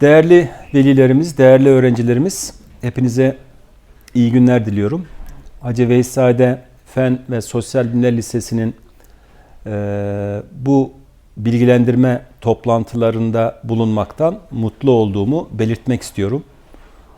Değerli velilerimiz, değerli öğrencilerimiz, hepinize iyi günler diliyorum. Hacı Veysade Fen ve Sosyal Bilimler Lisesi'nin eee, bu bilgilendirme toplantılarında bulunmaktan mutlu olduğumu belirtmek istiyorum.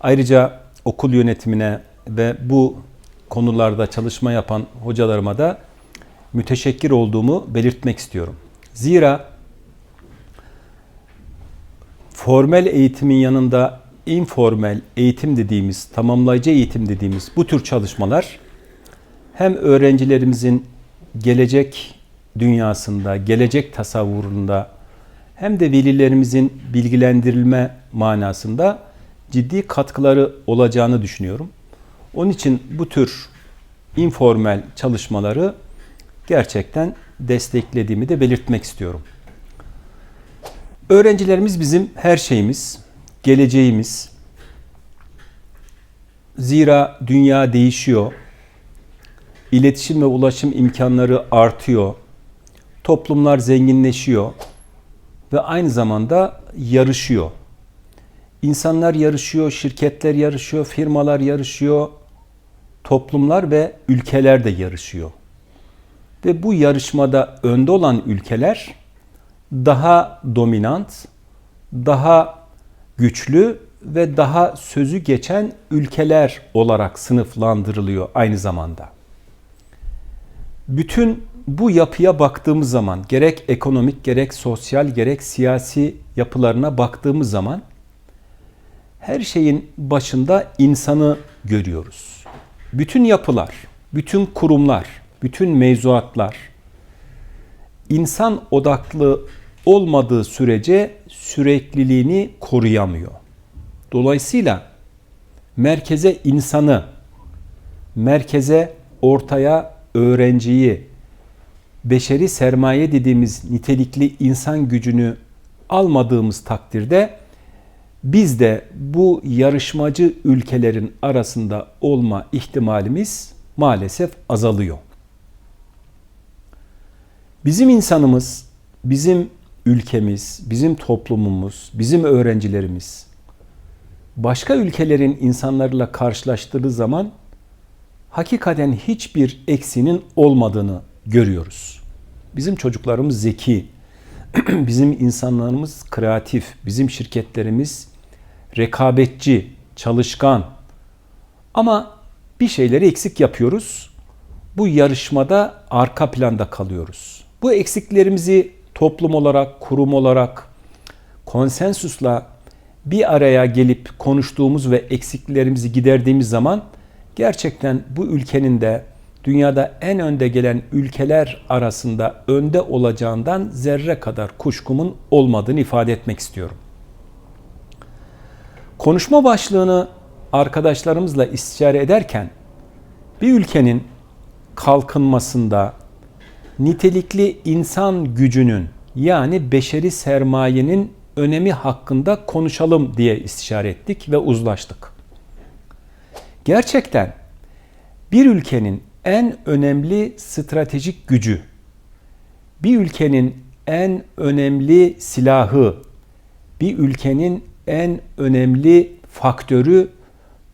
Ayrıca okul yönetimine ve bu konularda çalışma yapan hocalarıma da müteşekkir olduğumu belirtmek istiyorum. Zira formel eğitimin yanında informal eğitim dediğimiz, tamamlayıcı eğitim dediğimiz bu tür çalışmalar hem öğrencilerimizin gelecek dünyasında, gelecek tasavvurunda hem de velilerimizin bilgilendirilme manasında ciddi katkıları olacağını düşünüyorum. Onun için bu tür informal çalışmaları gerçekten desteklediğimi de belirtmek istiyorum. Öğrencilerimiz bizim her şeyimiz, geleceğimiz. Zira dünya değişiyor. İletişim ve ulaşım imkanları artıyor. Toplumlar zenginleşiyor ve aynı zamanda yarışıyor. İnsanlar yarışıyor, şirketler yarışıyor, firmalar yarışıyor, toplumlar ve ülkeler de yarışıyor. Ve bu yarışmada önde olan ülkeler daha dominant, daha güçlü ve daha sözü geçen ülkeler olarak sınıflandırılıyor aynı zamanda. Bütün bu yapıya baktığımız zaman gerek ekonomik gerek sosyal gerek siyasi yapılarına baktığımız zaman her şeyin başında insanı görüyoruz. Bütün yapılar, bütün kurumlar, bütün mevzuatlar insan odaklı olmadığı sürece sürekliliğini koruyamıyor. Dolayısıyla merkeze insanı, merkeze ortaya öğrenciyi, beşeri sermaye dediğimiz nitelikli insan gücünü almadığımız takdirde biz de bu yarışmacı ülkelerin arasında olma ihtimalimiz maalesef azalıyor. Bizim insanımız, bizim ülkemiz, bizim toplumumuz, bizim öğrencilerimiz başka ülkelerin insanlarıyla karşılaştığı zaman hakikaten hiçbir eksinin olmadığını görüyoruz. Bizim çocuklarımız zeki, bizim insanlarımız kreatif, bizim şirketlerimiz rekabetçi, çalışkan. Ama bir şeyleri eksik yapıyoruz. Bu yarışmada arka planda kalıyoruz. Bu eksiklerimizi toplum olarak, kurum olarak konsensusla bir araya gelip konuştuğumuz ve eksiklerimizi giderdiğimiz zaman gerçekten bu ülkenin de dünyada en önde gelen ülkeler arasında önde olacağından zerre kadar kuşkumun olmadığını ifade etmek istiyorum. Konuşma başlığını arkadaşlarımızla istişare ederken bir ülkenin kalkınmasında nitelikli insan gücünün yani beşeri sermayenin önemi hakkında konuşalım diye istişare ettik ve uzlaştık. Gerçekten bir ülkenin en önemli stratejik gücü, bir ülkenin en önemli silahı, bir ülkenin en önemli faktörü,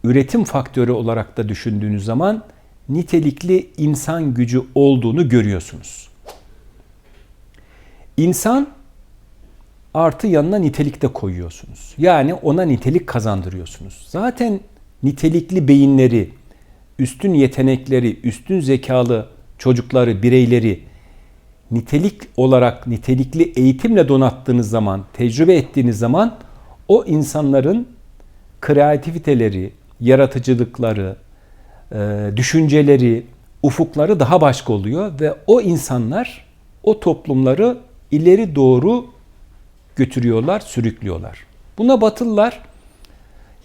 üretim faktörü olarak da düşündüğünüz zaman nitelikli insan gücü olduğunu görüyorsunuz. İnsan artı yanına nitelik de koyuyorsunuz. Yani ona nitelik kazandırıyorsunuz. Zaten nitelikli beyinleri, üstün yetenekleri, üstün zekalı çocukları, bireyleri nitelik olarak nitelikli eğitimle donattığınız zaman, tecrübe ettiğiniz zaman o insanların kreativiteleri, yaratıcılıkları, düşünceleri, ufukları daha başka oluyor ve o insanlar o toplumları ileri doğru götürüyorlar, sürüklüyorlar. Buna Batılılar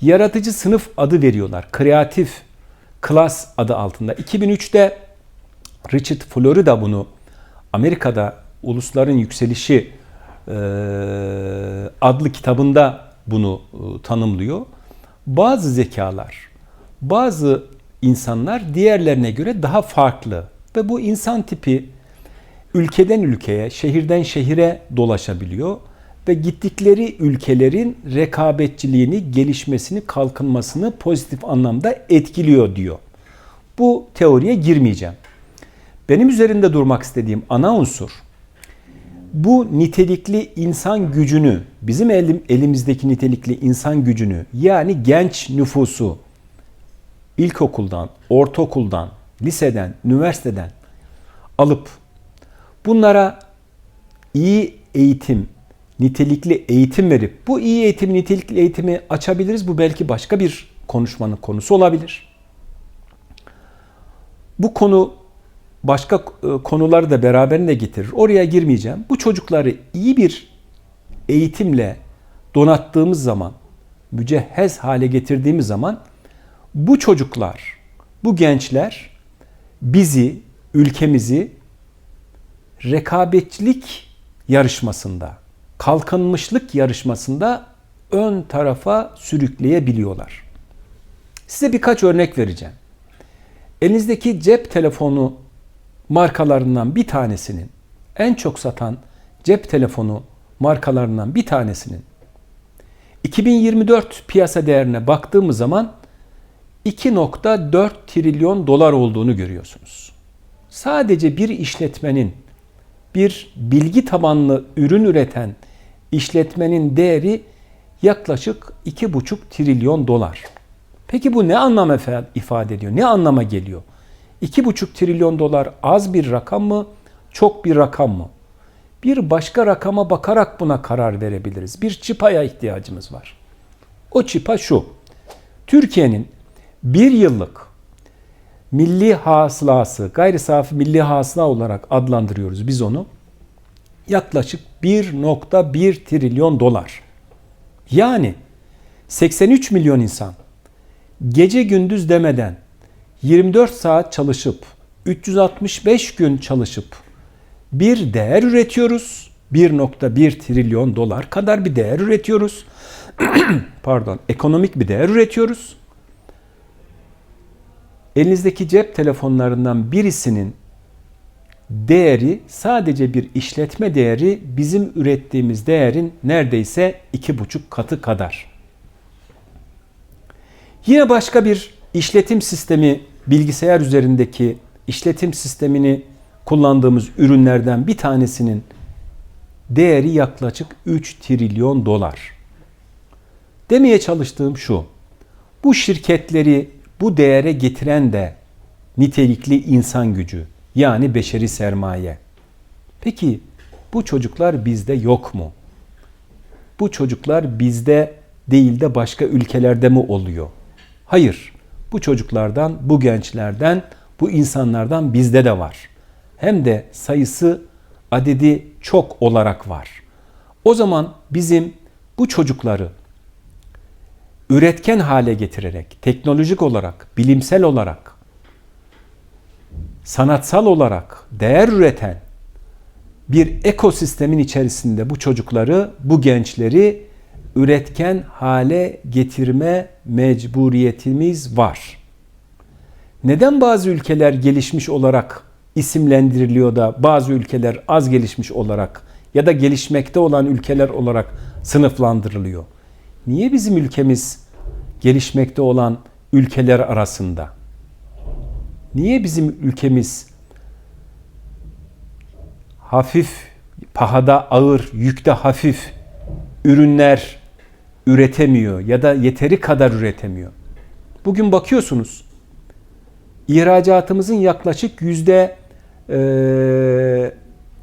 yaratıcı sınıf adı veriyorlar. Kreatif klas adı altında. 2003'te Richard Florida bunu Amerika'da Ulusların Yükselişi e, adlı kitabında bunu e, tanımlıyor. Bazı zekalar, bazı insanlar diğerlerine göre daha farklı ve bu insan tipi ülkeden ülkeye, şehirden şehire dolaşabiliyor ve gittikleri ülkelerin rekabetçiliğini, gelişmesini, kalkınmasını pozitif anlamda etkiliyor diyor. Bu teoriye girmeyeceğim. Benim üzerinde durmak istediğim ana unsur bu nitelikli insan gücünü, bizim elim, elimizdeki nitelikli insan gücünü yani genç nüfusu ilkokuldan, ortaokuldan, liseden, üniversiteden alıp bunlara iyi eğitim, nitelikli eğitim verip bu iyi eğitim, nitelikli eğitimi açabiliriz. Bu belki başka bir konuşmanın konusu olabilir. Bu konu başka e, konuları da beraberinde getirir. Oraya girmeyeceğim. Bu çocukları iyi bir eğitimle donattığımız zaman, mücehhez hale getirdiğimiz zaman bu çocuklar, bu gençler bizi, ülkemizi rekabetçilik yarışmasında, kalkınmışlık yarışmasında ön tarafa sürükleyebiliyorlar. Size birkaç örnek vereceğim. Elinizdeki cep telefonu markalarından bir tanesinin en çok satan cep telefonu markalarından bir tanesinin 2024 piyasa değerine baktığımız zaman 2.4 trilyon dolar olduğunu görüyorsunuz. Sadece bir işletmenin bir bilgi tabanlı ürün üreten işletmenin değeri yaklaşık 2,5 trilyon dolar. Peki bu ne anlam ifade ediyor? Ne anlama geliyor? 2,5 trilyon dolar az bir rakam mı, çok bir rakam mı? Bir başka rakama bakarak buna karar verebiliriz. Bir çipaya ihtiyacımız var. O çipa şu. Türkiye'nin bir yıllık milli hasılası, gayri safi milli hasıla olarak adlandırıyoruz biz onu. Yaklaşık 1.1 trilyon dolar. Yani 83 milyon insan gece gündüz demeden 24 saat çalışıp 365 gün çalışıp bir değer üretiyoruz. 1.1 trilyon dolar kadar bir değer üretiyoruz. Pardon, ekonomik bir değer üretiyoruz. Elinizdeki cep telefonlarından birisinin değeri sadece bir işletme değeri bizim ürettiğimiz değerin neredeyse iki buçuk katı kadar. Yine başka bir işletim sistemi bilgisayar üzerindeki işletim sistemini kullandığımız ürünlerden bir tanesinin değeri yaklaşık 3 trilyon dolar. Demeye çalıştığım şu. Bu şirketleri bu değere getiren de nitelikli insan gücü yani beşeri sermaye. Peki bu çocuklar bizde yok mu? Bu çocuklar bizde değil de başka ülkelerde mi oluyor? Hayır. Bu çocuklardan, bu gençlerden, bu insanlardan bizde de var. Hem de sayısı adedi çok olarak var. O zaman bizim bu çocukları üretken hale getirerek, teknolojik olarak, bilimsel olarak, sanatsal olarak değer üreten bir ekosistemin içerisinde bu çocukları, bu gençleri üretken hale getirme mecburiyetimiz var. Neden bazı ülkeler gelişmiş olarak isimlendiriliyor da bazı ülkeler az gelişmiş olarak ya da gelişmekte olan ülkeler olarak sınıflandırılıyor? Niye bizim ülkemiz gelişmekte olan ülkeler arasında? Niye bizim ülkemiz hafif, pahada ağır, yükte hafif ürünler üretemiyor ya da yeteri kadar üretemiyor. Bugün bakıyorsunuz ihracatımızın yaklaşık yüzde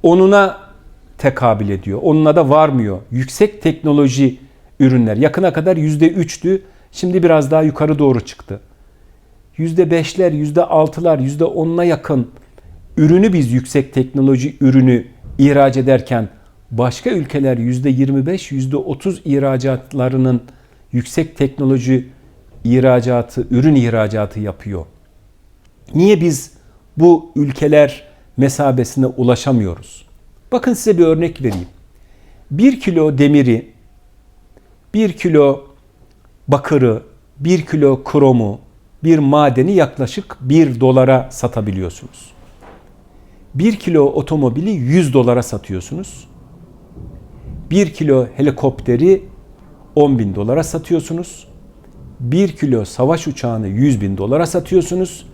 onuna tekabül ediyor. Onuna da varmıyor. Yüksek teknoloji ürünler. Yakına kadar yüzde üçtü. Şimdi biraz daha yukarı doğru çıktı. Yüzde beşler, yüzde altılar, yüzde onuna yakın ürünü biz yüksek teknoloji ürünü ihraç ederken başka ülkeler %25, %30 ihracatlarının yüksek teknoloji ihracatı, ürün ihracatı yapıyor. Niye biz bu ülkeler mesabesine ulaşamıyoruz? Bakın size bir örnek vereyim. Bir kilo demiri, bir kilo bakırı, bir kilo kromu, bir madeni yaklaşık 1 dolara satabiliyorsunuz. 1 kilo otomobili 100 dolara satıyorsunuz. 1 kilo helikopteri 10 bin dolara satıyorsunuz. 1 kilo savaş uçağını 100 bin dolara satıyorsunuz.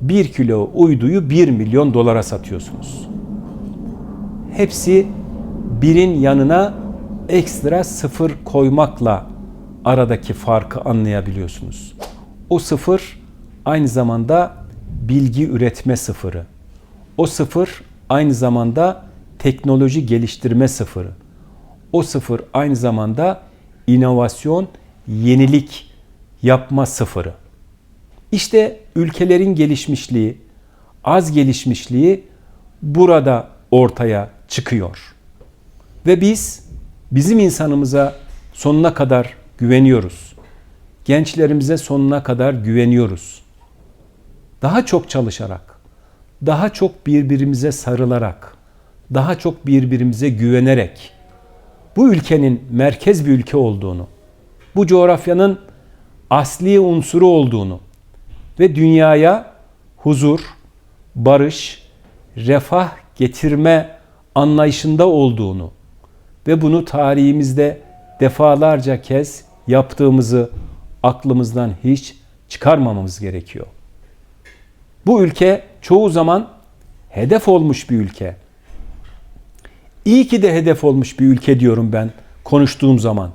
1 kilo uyduyu 1 milyon dolara satıyorsunuz. Hepsi birin yanına ekstra sıfır koymakla aradaki farkı anlayabiliyorsunuz. O sıfır aynı zamanda bilgi üretme sıfırı. O sıfır aynı zamanda teknoloji geliştirme sıfırı. O sıfır aynı zamanda inovasyon, yenilik yapma sıfırı. İşte ülkelerin gelişmişliği, az gelişmişliği burada ortaya çıkıyor. Ve biz bizim insanımıza sonuna kadar güveniyoruz. Gençlerimize sonuna kadar güveniyoruz. Daha çok çalışarak, daha çok birbirimize sarılarak, daha çok birbirimize güvenerek bu ülkenin merkez bir ülke olduğunu, bu coğrafyanın asli unsuru olduğunu ve dünyaya huzur, barış, refah getirme anlayışında olduğunu ve bunu tarihimizde defalarca kez yaptığımızı aklımızdan hiç çıkarmamamız gerekiyor. Bu ülke çoğu zaman hedef olmuş bir ülke. İyi ki de hedef olmuş bir ülke diyorum ben konuştuğum zaman.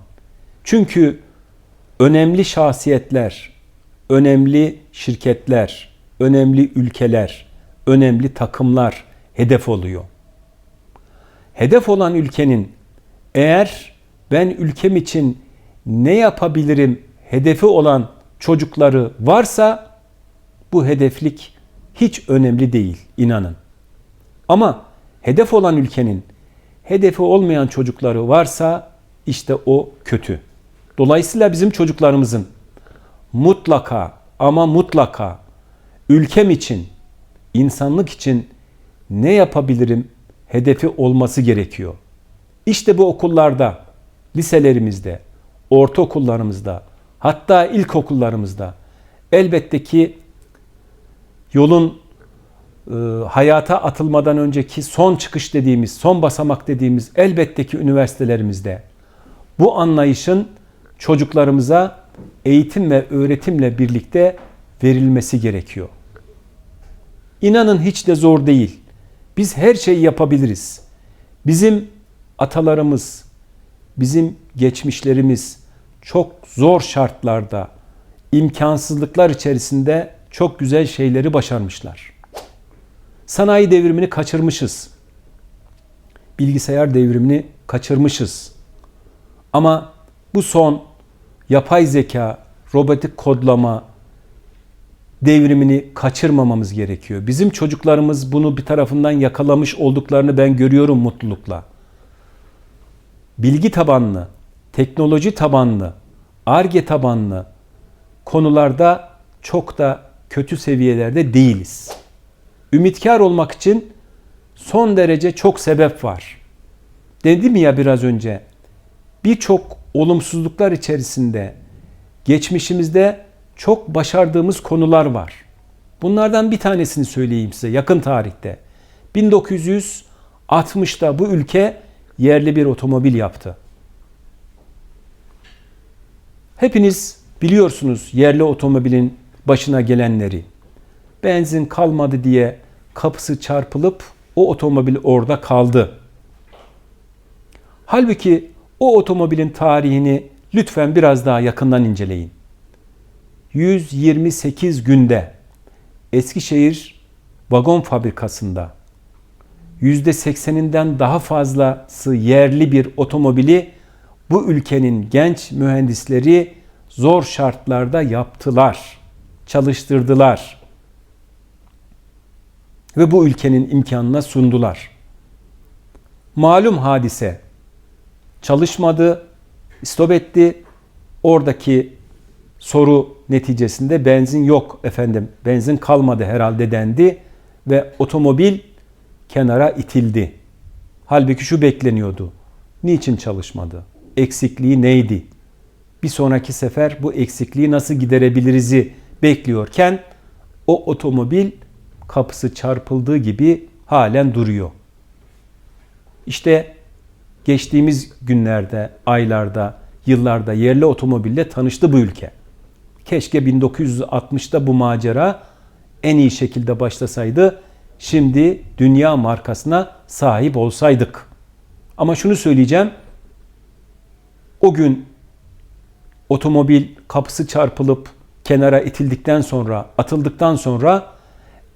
Çünkü önemli şahsiyetler, önemli şirketler, önemli ülkeler, önemli takımlar hedef oluyor. Hedef olan ülkenin eğer ben ülkem için ne yapabilirim hedefi olan çocukları varsa bu hedeflik hiç önemli değil inanın. Ama hedef olan ülkenin hedefi olmayan çocukları varsa işte o kötü. Dolayısıyla bizim çocuklarımızın mutlaka ama mutlaka ülkem için, insanlık için ne yapabilirim hedefi olması gerekiyor. İşte bu okullarda, liselerimizde, ortaokullarımızda, hatta ilkokullarımızda elbette ki yolun e, hayata atılmadan önceki son çıkış dediğimiz, son basamak dediğimiz elbette ki üniversitelerimizde bu anlayışın çocuklarımıza eğitim ve öğretimle birlikte verilmesi gerekiyor. İnanın hiç de zor değil. Biz her şeyi yapabiliriz. Bizim atalarımız, bizim geçmişlerimiz çok zor şartlarda, imkansızlıklar içerisinde çok güzel şeyleri başarmışlar. Sanayi devrimini kaçırmışız. Bilgisayar devrimini kaçırmışız. Ama bu son yapay zeka, robotik kodlama devrimini kaçırmamamız gerekiyor. Bizim çocuklarımız bunu bir tarafından yakalamış olduklarını ben görüyorum mutlulukla. Bilgi tabanlı, teknoloji tabanlı, arge tabanlı konularda çok da kötü seviyelerde değiliz. Ümitkar olmak için son derece çok sebep var. Dedim ya biraz önce birçok olumsuzluklar içerisinde geçmişimizde çok başardığımız konular var. Bunlardan bir tanesini söyleyeyim size yakın tarihte. 1960'da bu ülke yerli bir otomobil yaptı. Hepiniz biliyorsunuz yerli otomobilin başına gelenleri. Benzin kalmadı diye kapısı çarpılıp o otomobil orada kaldı. Halbuki o otomobilin tarihini lütfen biraz daha yakından inceleyin. 128 günde Eskişehir vagon fabrikasında %80'inden daha fazlası yerli bir otomobili bu ülkenin genç mühendisleri zor şartlarda yaptılar, çalıştırdılar ve bu ülkenin imkanına sundular. Malum hadise çalışmadı, istop etti. Oradaki soru neticesinde benzin yok efendim, benzin kalmadı herhalde dendi ve otomobil kenara itildi. Halbuki şu bekleniyordu. Niçin çalışmadı? Eksikliği neydi? Bir sonraki sefer bu eksikliği nasıl giderebiliriz'i bekliyorken o otomobil kapısı çarpıldığı gibi halen duruyor. İşte geçtiğimiz günlerde, aylarda, yıllarda yerli otomobille tanıştı bu ülke. Keşke 1960'da bu macera en iyi şekilde başlasaydı. Şimdi dünya markasına sahip olsaydık. Ama şunu söyleyeceğim. O gün otomobil kapısı çarpılıp kenara itildikten sonra, atıldıktan sonra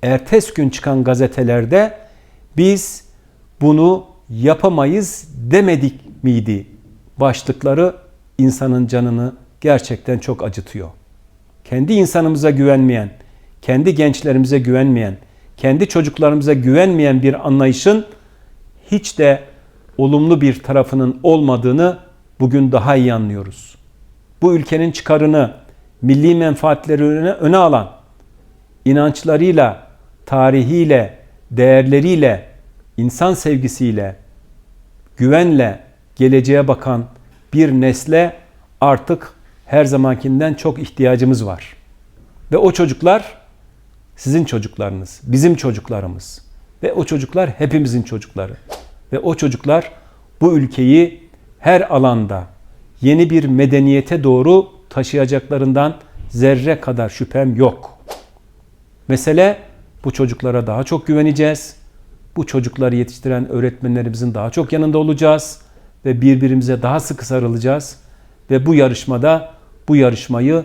ertesi gün çıkan gazetelerde biz bunu yapamayız demedik miydi? Başlıkları insanın canını gerçekten çok acıtıyor. Kendi insanımıza güvenmeyen, kendi gençlerimize güvenmeyen, kendi çocuklarımıza güvenmeyen bir anlayışın hiç de olumlu bir tarafının olmadığını bugün daha iyi anlıyoruz. Bu ülkenin çıkarını, milli menfaatleri öne, öne alan, inançlarıyla, tarihiyle, değerleriyle, insan sevgisiyle, güvenle geleceğe bakan bir nesle artık her zamankinden çok ihtiyacımız var. Ve o çocuklar sizin çocuklarınız, bizim çocuklarımız. Ve o çocuklar hepimizin çocukları. Ve o çocuklar bu ülkeyi her alanda yeni bir medeniyete doğru taşıyacaklarından zerre kadar şüphem yok. Mesele bu çocuklara daha çok güveneceğiz. Bu çocukları yetiştiren öğretmenlerimizin daha çok yanında olacağız ve birbirimize daha sıkı sarılacağız ve bu yarışmada bu yarışmayı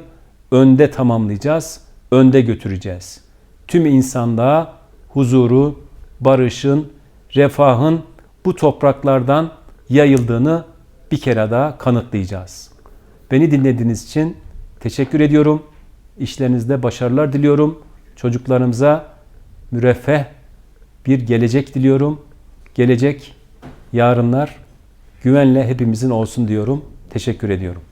önde tamamlayacağız, önde götüreceğiz. Tüm insanlığa huzuru, barışın, refahın bu topraklardan yayıldığını bir kere daha kanıtlayacağız. Beni dinlediğiniz için teşekkür ediyorum. İşlerinizde başarılar diliyorum. Çocuklarımıza müreffeh bir gelecek diliyorum. Gelecek yarınlar güvenle hepimizin olsun diyorum. Teşekkür ediyorum.